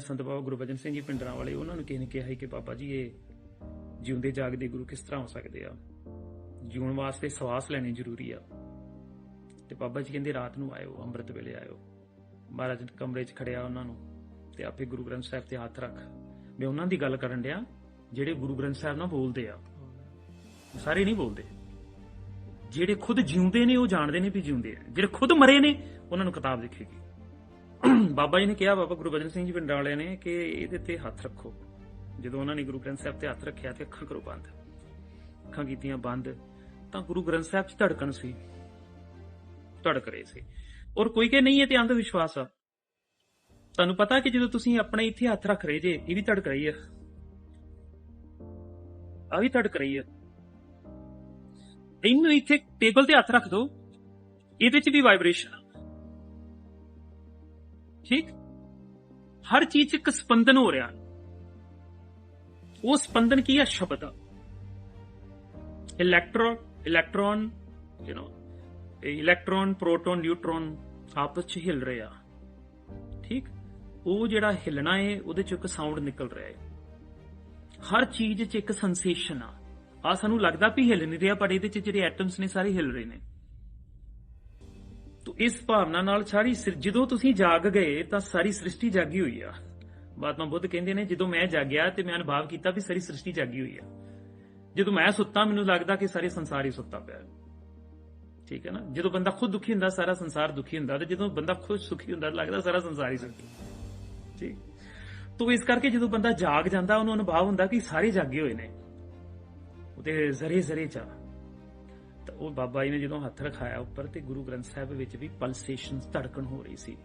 ਸੰਤ ਬਾਬਾ ਗੁਰਬਚਨ ਸਿੰਘ ਜੀ ਪਿੰਡਰਾਂ ਵਾਲੇ, ਉਹਨਾਂ ਨੂੰ ਕਿਸੇ ਨੇ ਕਿਹਾ ਸੀ ਕਿ ਬਾਬਾ ਜੀ, ਇਹ ਜਿਉਂਦੇ ਜਾਗਦੇ ਗੁਰੂ ਕਿਸ ਤਰ੍ਹਾਂ ਹੋ ਸਕਦੇ ਆ? ਜਿਉਣ ਵਾਸਤੇ ਸਵਾਸ ਲੈਣੀ ਜ਼ਰੂਰੀ ਆ। ਤੇ ਬਾਬਾ ਜੀ ਕਹਿੰਦੇ, ਰਾਤ ਨੂੰ ਆਇਓ, ਅੰਮ੍ਰਿਤ ਵੇਲੇ ਆਇਓ। ਮਹਾਰਾਜ ਕਮਰੇ 'ਚ ਖੜਿਆ ਉਹਨਾਂ ਨੂੰ ਤੇ ਆਪੇ ਗੁਰੂ ਗ੍ਰੰਥ ਸਾਹਿਬ ਤੇ ਹੱਥ ਰੱਖ। ਮੈਂ ਉਹਨਾਂ ਦੀ ਗੱਲ ਕਰਨ ਡਿਆ, ਜਿਹੜੇ ਗੁਰੂ ਗ੍ਰੰਥ ਸਾਹਿਬ ਨਾਲ ਬੋਲਦੇ ਆ। ਸਾਰੇ ਨਹੀਂ ਬੋਲਦੇ। ਜਿਹੜੇ ਖੁਦ ਜਿਉਂਦੇ ਨੇ, ਉਹ ਜਾਣਦੇ ਨੇ ਵੀ ਜਿਉਂਦੇ ਆ। ਜਿਹੜੇ ਖੁਦ ਮਰੇ ਨੇ, ਉਹਨਾਂ ਨੂੰ ਕਿਤਾਬ ਦਿਖੇਗੀ ਬਾਬਾ ਜੀ ਨੇ ਕਿਹਾ, ਬਾਬਾ ਗੁਰੂ ਗੁਰਬਚਨ ਸਿੰਘ ਜੀ ਪਿੰਡ ਵਾਲਿਆਂ ਨੇ ਕਿ ਇਹਦੇ ਤੇ ਹੱਥ ਰੱਖੋ। ਜਦੋਂ ਉਹਨਾਂ ਨੇ ਗੁਰੂ ਗ੍ਰੰਥ ਸਾਹਿਬ ਤੇ ਹੱਥ ਰੱਖਿਆ ਤੇ ਅੱਖਾਂ ਕਰੋ ਬੰਦ। ਅੱਖਾਂ ਕੀਤੀਆਂ ਬੰਦ, ਤਾਂ ਗੁਰੂ ਗ੍ਰੰਥ ਸਾਹਿਬ 'ਚ ਧੜਕਣ ਸੀ। ਧੜਕ ਰਹੇ ਸੀ। ਔਰ ਕੋਈ ਕਿ ਨਹੀਂ, ਇਹ ਤੇ ਅੰਧ ਵਿਸ਼ਵਾਸ ਆ। ਤੁਹਾਨੂੰ ਪਤਾ ਕਿ ਜਦੋਂ ਤੁਸੀਂ ਆਪਣੇ ਇੱਥੇ ਹੱਥ ਰੱਖ ਰਹੇ ਜੇ, ਇਹ ਵੀ ਧੜਕ ਰਹੀ ਆ। ਆ ਵੀ ਧੜਕ ਰਹੀ ਆ। ਇਹਨੂੰ ਇੱਥੇ ਟੇਬਲ ਤੇ ਹੱਥ ਰੱਖ ਦੋ ਇਹਦੇ 'ਚ ਵੀ ਵਾਈਬ੍ਰੇਸ਼ਨ ਠੀਕ? ਹਰ ਚੀਜ਼ 'ਚ ਇੱਕ ਸਪੰਦਨ ਹੋ ਰਿਹਾ। ਉਹ ਸਪੰਦਨ ਕੀ ਹੈ ਸ਼ਬਦ। Electro, electron you know electron, proton, neutron ਆਪਸ 'ਚ ਹਿਲ ਰਹੇ ਆ। ਠੀਕ? ਉਹ ਜਿਹੜਾ ਹਿਲਣਾ ਏ, ਉਹਦੇ 'ਚ ਇੱਕ ਸਾਊਂਡ ਨਿਕਲ ਰਿਹਾ ਏ। ਹਰ ਚੀਜ਼ 'ਚ ਇੱਕ ਸੈਂਸੇਸ਼ਨ ਆ। ਆ ਸਾਨੂੰ ਲੱਗਦਾ ਵੀ ਹਿਲ ਨਹੀਂ ਰਿਹਾ, ਪਰ ਇਹਦੇ 'ਚ ਜਿਹੜੇ ਐਟਮਸ ਨੇ, ਸਾਰੇ ਹਿਲ ਰਹੇ ਨੇ। ਇਸ ਭਾਵਨਾ ਨਾਲ ਸਾਰੀ ਸਿਰ- ਜਦੋਂ ਤੁਸੀਂ ਜਾਗ ਗਏ, ਤਾਂ ਸਾਰੀ ਸ੍ਰਿਸ਼ਟੀ ਜਾਗੀ ਹੋਈ ਆ। ਮਹਾਤਮਾ ਬੁੱਧ ਕਹਿੰਦੇ ਨੇ, ਜਦੋਂ ਮੈਂ ਜਾਗਿਆ ਤੇ ਮੈਂ ਅਨੁਭਵ ਕੀਤਾ ਵੀ ਸਾਰੀ ਸ੍ਰਿਸ਼ਟੀ ਜਾਗੀ ਹੋਈ ਆ। ਜਦੋਂ ਮੈਂ ਸੁੱਤਾ, ਮੈਨੂੰ ਲੱਗਦਾ ਕਿ ਸਾਰੇ ਸੰਸਾਰ ਹੀ ਸੁੱਤਾ ਪਿਆ। ਹੈ। ਠੀਕ ਹੈ ਨਾ? ਜਦੋਂ ਬੰਦਾ ਖੁਦ ਦੁਖੀ ਹੁੰਦਾ, ਸਾਰਾ ਸੰਸਾਰ ਦੁਖੀ ਹੁੰਦਾ। ਤੇ ਜਦੋਂ ਬੰਦਾ ਖੁਦ ਸੁਖੀ ਹੁੰਦਾ, ਲੱਗਦਾ ਸਾਰਾ ਸੰਸਾਰ ਹੀ ਸੁਖੀ। ਠੀਕ? ਤੋ ਇਸ ਕਰਕੇ ਜਦੋਂ ਬੰਦਾ ਜਾਗ ਜਾਂਦਾ, ਉਹਨੂੰ ਅਨੁਭਵ ਹੁੰਦਾ ਕਿ ਸਾਰੇ ਜਾਗੇ ਹੋਏ ਨੇ। ਉਹਦੇ ਜ਼ਰੇ ਜ਼ਰੇ ਚ ਤਾਂ ਉਹ ਬਾਬਾ ਜੀ ਨੇ ਜਦੋਂ ਹੱਥ ਰਖਾਇਆ ਉੱਪਰ ਤੇ ਗੁਰੂ ਗ੍ਰੰਥ ਸਾਹਿਬ ਵਿੱਚ ਵੀ ਪਲਸੇਸ਼ਨ ਧੜਕਣ ਹੋ ਰਹੀ ਸੀ।